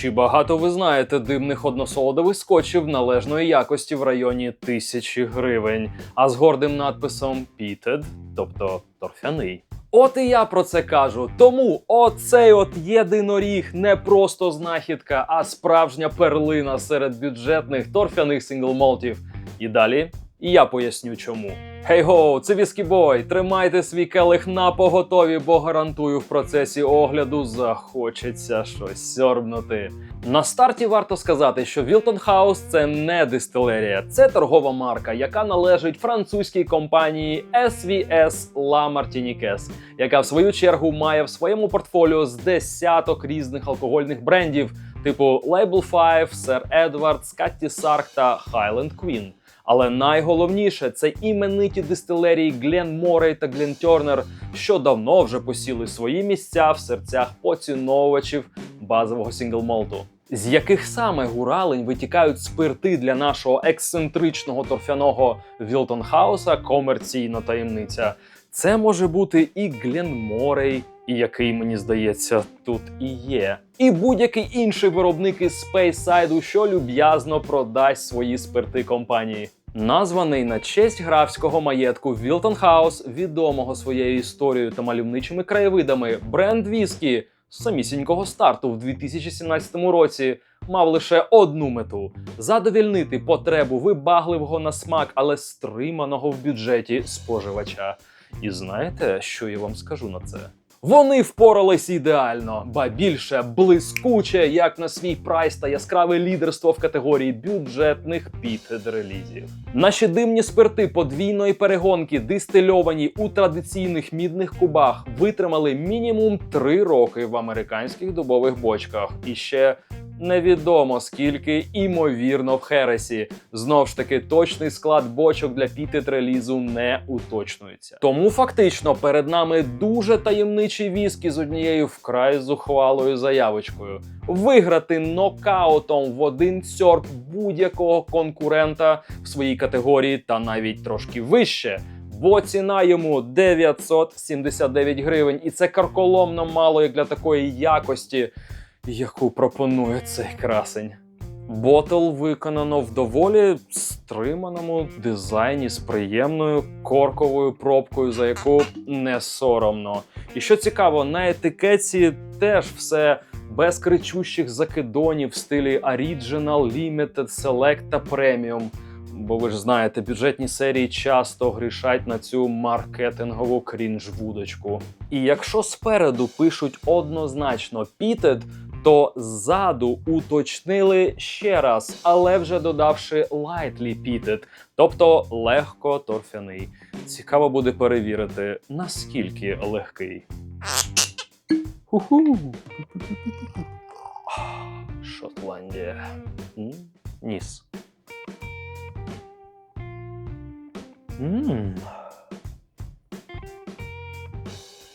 Чи багато ви знаєте димних односолодових скотчів належної якості в районі тисячі гривень, а з гордим надписом Peated, тобто торфяний. От і я про це кажу. Тому оцей от єдиноріг не просто знахідка, а справжня перлина серед бюджетних торфяних синглмолтів. І далі і я поясню чому. Хей-гоу, це Віскібой, тримайте свій келих на поготові, бо гарантую, в процесі огляду захочеться щось сьорбнути. На старті варто сказати, що Wilton House – це не дистилерія, це торгова марка, яка належить французькій компанії SVS La Martiniquez, яка в свою чергу має в своєму портфоліо з десяток різних алкогольних брендів, типу Label 5, Sir Edward, Scotty Sark та Highland Queen. Але найголовніше це імениті дистилерії Глен Морей та Глен Тернер, що давно вже посіли свої місця в серцях поціновувачів базового сінглмолту. З яких саме гуралень витікають спирти для нашого ексцентричного торфяного Вілтон Хауса комерційна таємниця. Це може бути і Глен Морей, і який мені здається тут і є, і будь-який інший виробник із Спейсайду, що люб'язно продасть свої спирти компанії. Названий на честь графського маєтку Вілтон Хаус, відомого своєю історією та мальовничими краєвидами, бренд віскі з самісінького старту в 2017 році мав лише одну мету задовільнити потребу вибагливого на смак, але стриманого в бюджеті споживача. І знаєте, що я вам скажу на це? Вони впорались ідеально, ба більше блискуче, як на свій прайс та яскраве лідерство в категорії бюджетних підрелізів. Наші димні спирти подвійної перегонки, дистильовані у традиційних мідних кубах, витримали мінімум 3 роки в американських дубових бочках. І ще невідомо скільки імовірно в Хересі. Знов ж таки, точний склад бочок для пітет релізу не уточнюється. Тому фактично перед нами дуже таємничий віскі з однією вкрай зухвалою заявочкою. Виграти нокаутом в один сьорб будь-якого конкурента в своїй категорії та навіть трошки вище. Бо ціна йому 979 гривень, і це карколомно мало як для такої якості, яку пропонує цей красень. Ботл виконано в доволі стриманому дизайні з приємною корковою пробкою, за яку не соромно. І що цікаво, на етикетці теж все без кричущих закидонів в стилі Original, Limited, Select та Premium. Бо ви ж знаєте, бюджетні серії часто грішать на цю маркетингову крінж-вудочку. І якщо спереду пишуть однозначно Pitted, то ззаду уточнили ще раз, але вже додавши lightly pitted, тобто легко торфяний. Цікаво буде перевірити, наскільки легкий. Шотландія. Ніс. Мм.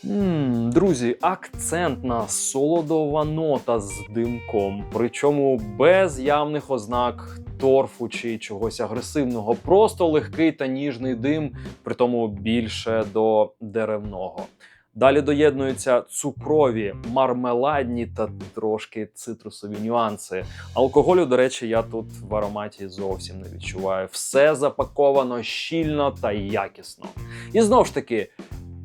Мм, друзі, акцентна солодова нота з димком, причому без явних ознак торфу чи чогось агресивного, просто легкий та ніжний дим, при тому більше до деревного. Далі доєднуються цукрові, мармеладні та трошки цитрусові нюанси. Алкоголю, до речі, я тут в ароматі зовсім не відчуваю. Все запаковано щільно та якісно. І знов ж таки.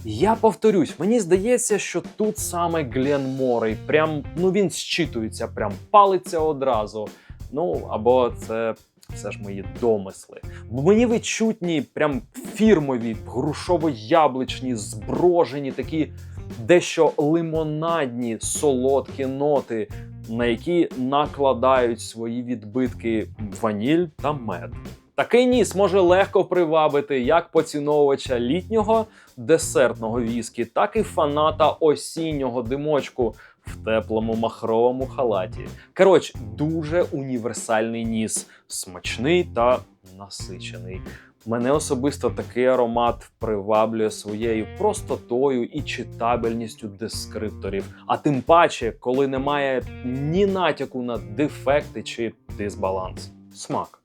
Я повторюсь, мені здається, що тут саме Глен Морей. Прям ну він зчитується, прям палиться одразу. Ну або це все ж мої домисли. Бо мені відчутні прям фірмові, грушово-яблучні, зброжені, такі дещо лимонадні, солодкі ноти, на які накладають свої відбитки ваніль та мед. Такий ніс може легко привабити як поціновувача літнього десертного віскі, так і фаната осіннього димочку в теплому махровому халаті. Коротше, дуже універсальний ніс, смачний та насичений. Мене особисто такий аромат приваблює своєю простотою і читабельністю дескрипторів. А тим паче, коли немає ні натяку на дефекти чи дисбаланс. Смак.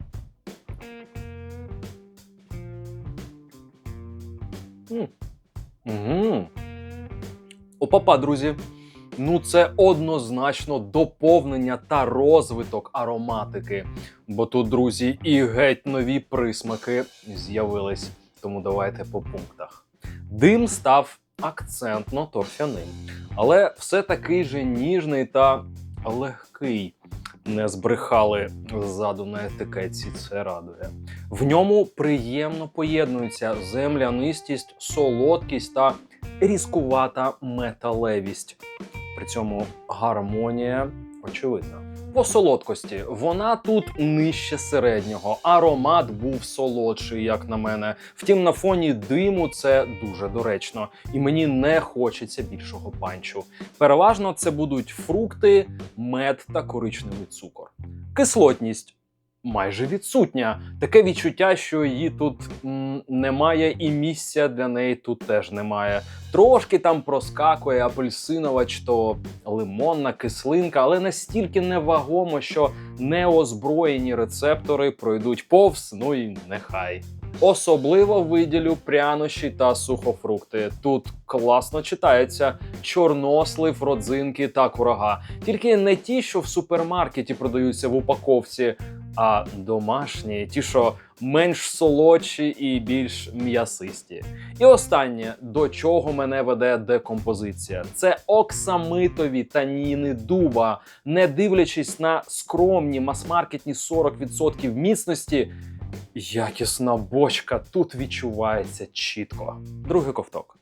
Угу. Опа-па, друзі. ну це однозначно доповнення та розвиток ароматики. Бо тут, друзі, і геть нові присмаки з'явились. Тому давайте по пунктах. Дим став акцентно торфяним, але все такий же ніжний та легкий. Не збрехали ззаду на етикетці, це радує. В ньому приємно поєднуються землянистість, солодкість та різкувата металевість. При цьому гармонія очевидна. По солодкості вона тут нижче середнього. Аромат був солодший, як на мене. Втім, на фоні диму це дуже доречно, і мені не хочеться більшого панчу. Переважно це будуть фрукти, мед та коричневий цукор. Кислотність майже відсутня. Таке відчуття, що її тут м, немає, і місця для неї тут теж немає. Трошки там проскакує апельсинова чи то лимонна кислинка, але настільки невагомо, що неозброєні рецептори пройдуть повз, ну і нехай. Особливо виділю прянощі та сухофрукти. Тут класно читається чорнослив, родзинки та курага. Тільки не ті, що в супермаркеті продаються в упаковці, а домашні, ті, що менш солодші і більш м'ясисті. І останнє, до чого мене веде декомпозиція, це оксамитові таніни дуба, не дивлячись на скромні мас-маркетні 40% міцності. Якісна бочка тут відчувається чітко. Другий ковток.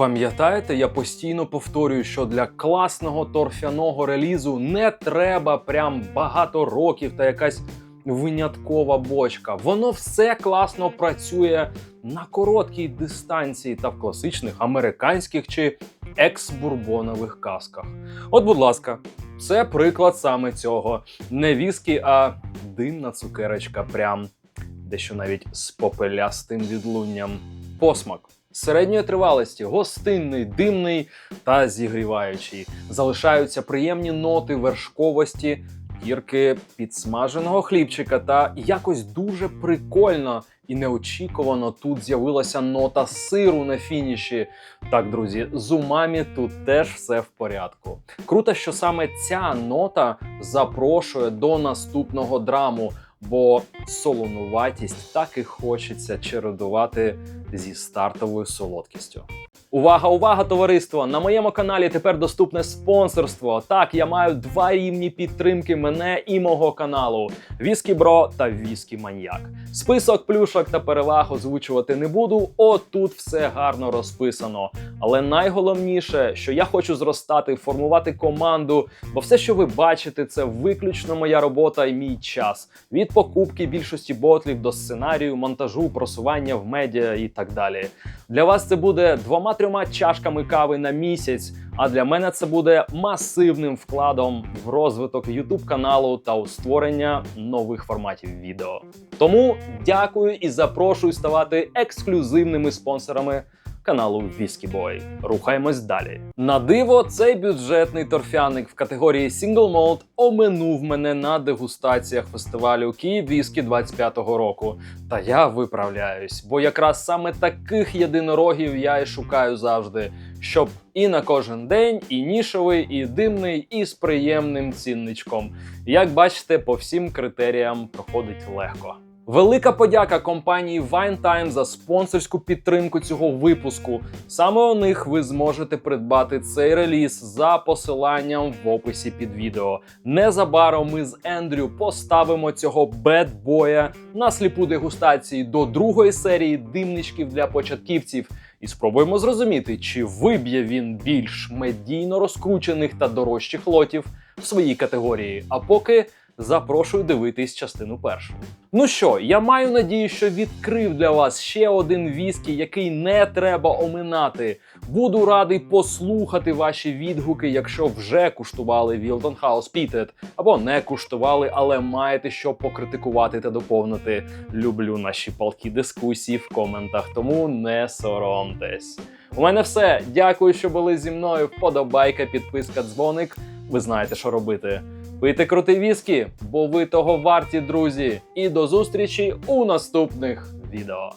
Пам'ятаєте, я постійно повторюю, що для класного торфяного релізу не треба прям багато років та якась виняткова бочка. Воно все класно працює на короткій дистанції та в класичних американських чи екс-бурбонових касках. От, будь ласка, це приклад саме цього. Не віскі, а димна цукерочка, прям дещо навіть з попелястим відлунням. Посмак. Середньої тривалості, гостинний, димний та зігріваючий. Залишаються приємні ноти вершковості, гірки підсмаженого хлібчика, та якось дуже прикольно і неочікувано тут з'явилася нота сиру на фініші. Так, друзі, з умамі тут теж все в порядку. Круто, що саме ця нота запрошує до наступного драму, бо солонуватість так і хочеться чередувати зі стартовою солодкістю. Увага, увага, товариство! На моєму каналі тепер доступне спонсорство. Так, я маю два рівні підтримки мене і мого каналу: Віскі Бро та Віскі Маньяк. Список плюшок та переваг озвучувати не буду. Отут все гарно розписано. Але найголовніше, що я хочу зростати, формувати команду, бо все, що ви бачите, це виключно моя робота і мій час. Від покупки більшості ботлів до сценарію, монтажу, просування в медіа і так далі. Для вас це буде двома-трьома чашками кави на місяць. А для мене це буде масивним вкладом в розвиток YouTube каналу та у створення нових форматів відео. Тому дякую і запрошую ставати ексклюзивними спонсорами каналу Boy. Рухаємось далі. На диво, цей бюджетний торфяник в категорії Single Malt оминув мене на дегустаціях фестивалю Київ Віскі 25-го року. Та я виправляюсь, бо якраз саме таких єдинорогів я і шукаю завжди, щоб і на кожен день, і нішовий, і димний, і з приємним цінничком. Як бачите, по всім критеріям проходить легко. Велика подяка компанії Winetime за спонсорську підтримку цього випуску. Саме у них ви зможете придбати цей реліз за посиланням в описі під відео. Незабаром ми з Ендрю поставимо цього бедбоя на сліпу дегустації до другої серії димничків для початківців. І спробуємо зрозуміти, чи виб'є він більш медійно розкручених та дорожчих лотів в своїй категорії. А поки запрошую дивитись частину першу. Ну що, я маю надію, що відкрив для вас ще один віскі, який не треба оминати. Буду радий послухати ваші відгуки, якщо вже куштували Wilton House Peated, або не куштували, але маєте що покритикувати та доповнити. Люблю наші палкі дискусії в коментах, тому не соромтесь. У мене все. Дякую, що були зі мною. Вподобайка, підписка, дзвоник. Ви знаєте, що робити. Пийте крутий віскі, бо ви того варті, друзі. І до зустрічі у наступних відео.